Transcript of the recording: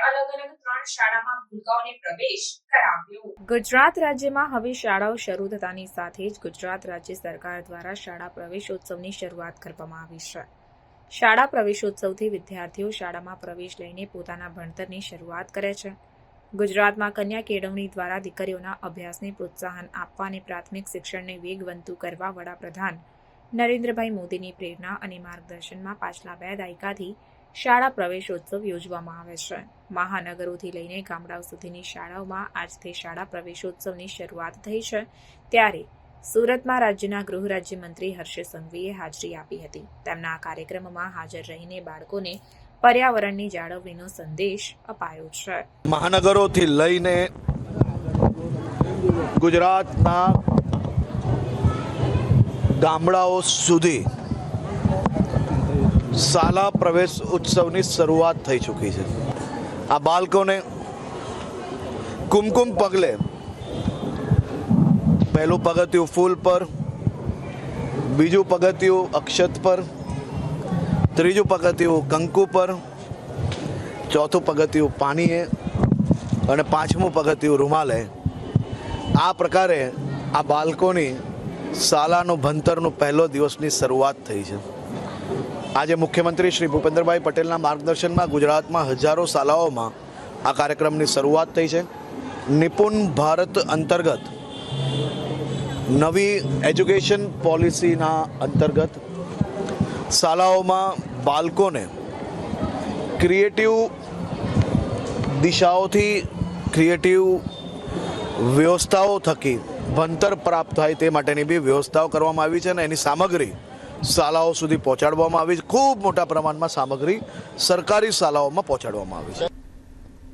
અલગ ત્રણ શાળામાં ભૂલકાઓને પ્રવેશ કરાવ્યો. ગુજરાત રાજ્યમાં હવે શાળાઓ શરૂ થતાની સાથે જ ગુજરાત રાજ્ય સરકાર દ્વારા શાળા પ્રવેશોત્સવની શરૂઆત કરવામાં આવી છે. શાળા પ્રવેશોત્સવથી વિદ્યાર્થીઓ શાળામાં પ્રવેશ લઈને પોતાના ભણતરની શરૂઆત કરે છે. ગુજરાતમાં કન્યા કેળવણી દ્વારા દીકરીઓના અભ્યાસને પ્રોત્સાહન આપવા અને પ્રાથમિક શિક્ષણને વેગવંતુ કરવા વડાપ્રધાન નરેન્દ્રભાઈ મોદીની પ્રેરણા અને માર્ગદર્શનમાં પાછલા બે દાયકાથી શાળા પ્રવેશોત્સવ યોજવામાં આવે છે. મહાનગરોથી લઈને ગામડાઓ સુધીની શાળાઓમાં આજથી શાળા પ્રવેશોત્સવની શરૂઆત થઈ છે. ત્યારે સુરતમાં રાજ્યના ગૃહ રાજ્યમંત્રી હર્ષ સંઘવીએ હાજરી આપી હતી. તેમના આ કાર્યક્રમમાં હાજર રહીને બાળકોને પર્યાવરણની જાળવણીનો સંદેશ અપાયો છે. મહાનગરોથી લઈને ગુજરાતના ગામડાઓ સુધી શાળા પ્રવેશ ઉત્સવની શરૂઆત થઈ ચૂકી છે. આ બાળકોને કુમકુમ પગલે પહેલું પગથિયું ફૂલ પર, બીજું પગથિયું અક્ષત પર, ત્રીજું પગથિયું કંકુ પર, ચોથું પગથિયું પાણીએ અને પાંચમું પગથિયું રૂમાલે. આ પ્રકારે આ બાળકોની શાળાનું ભણતરનું પહેલો દિવસની શરૂઆત થઈ છે. આજે મુખ્યમંત્રી શ્રી ભૂપેન્દ્રભાઈ પટેલના માર્ગદર્શનમાં ગુજરાતમાં હજારો શાળાઓમાં આ કાર્યક્રમની શરૂઆત થઈ છે. નિપુણ ભારત અંતર્ગત નવી એજ્યુકેશન પોલિસીના અંતર્ગત શાળાઓમાં બાળકોને ક્રિએટિવ દિશાઓથી ક્રિએટિવ વ્યવસ્થાઓ થકી ભણતર પ્રાપ્ત થાય તે માટેની બી વ્યવસ્થાઓ કરવામાં આવી છે અને એની સામગ્રી શાળાઓ સુધી પહોંચાડવામાં આવી છે. ખૂબ મોટા પ્રમાણમાં સામગ્રી સરકારી શાળાઓમાં પહોંચાડવામાં આવી છે.